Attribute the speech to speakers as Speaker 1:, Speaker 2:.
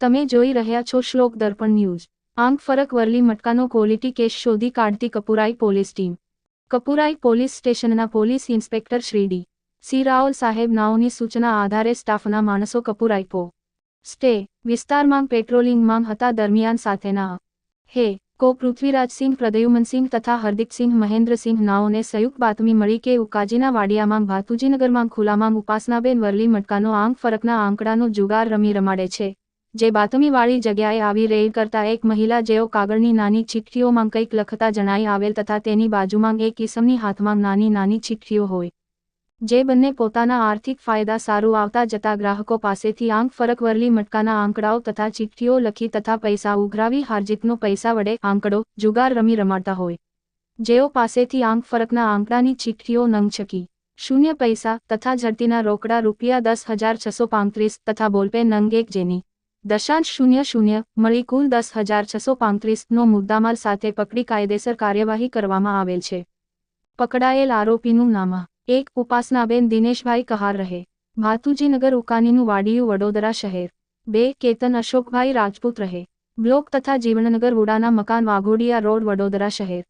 Speaker 1: તમે જોઈ રહ્યા છો શ્લોક દર્પણ ન્યૂઝ. આંક ફરક વરલી મટકાનો ક્વોલિટી કેસ શોધી કાઢતી Kapurai police team. Kapurai police સ્ટેશનના police inspector Shri D. C. Raol સાહેબ નાઓની સૂચના આધારે સ્ટાફના માણસો કપુરાઈ પો. સ્ટે, વિસ્તારમાં પેટ્રોલિંગમાં હતા દરમિયાન સાથેના. હે, કો પૃથ્વીરાજસિંહ પ્રદયુમનસિંહ તથા હરદીપસિંહ મહેન્દ્રસિંહ નાઓને સંયુક્ત બાતમી મળી કે ઉકાજીના વાડિયામાં, ભાતુજીનગરમાં ખુલ્લામાં ઉપાસનાબેન વરલી મટકાનો આંક ફરકના આંકડાનો જુગાર રમી રમાડે છે. જે બાતમીવાળી જગ્યાએ આવી રેડ કરતા એક મહિલા જેઓ કાગળની નાની છીઠીઓમાં કંઈક લખતા જણાઈ આવેલ તથા તેની બાજુમાં એક કિસમની હાથમાં નાની નાની છીઠીઓ હોય. જે બંને પોતાના આર્થિક ફાયદા સારું આવતા જતા ગ્રાહકો પાસેથી આંક ફરક વરલી મટકાના આંકડાઓ તથા ચીઠીઓ લખી તથા પૈસા ઉઘરાવી હાર્જિતનો પૈસા વડે આંકડો જુગાર રમી રમાડતા હોય. જેઓ પાસેથી આંક ફરકના આંકડાની ચીઠીઓ નંગ છકી. શૂન્ય પૈસા તથા ઝડતીના રોકડા રૂપિયા દસ હજાર છસો પાંત્રીસ તથા બોલપે નંગ એક જેની દશાંશ શૂન્ય શૂન્ય, મળી કુલ દસ હજાર છસો પાંત્રીસનો મુદ્દામાલ સાથે પકડી કાયદેસર કાર્યવાહી કરવામાં આવેલ છે. પકડાયેલ આરોપીનું નામ એક ઉપાસનાબેન દિનેશભાઈ કહાર રહે. ભાતુજીનગર ઉકાનીનું વાડિયું વડોદરા શહેર. બે, કેતન અશોકભાઈ રાજપૂત રહે. બ્લોક તથા જીવનનગર વુડાના મકાન વાઘોડિયા રોડ વડોદરા શહેર.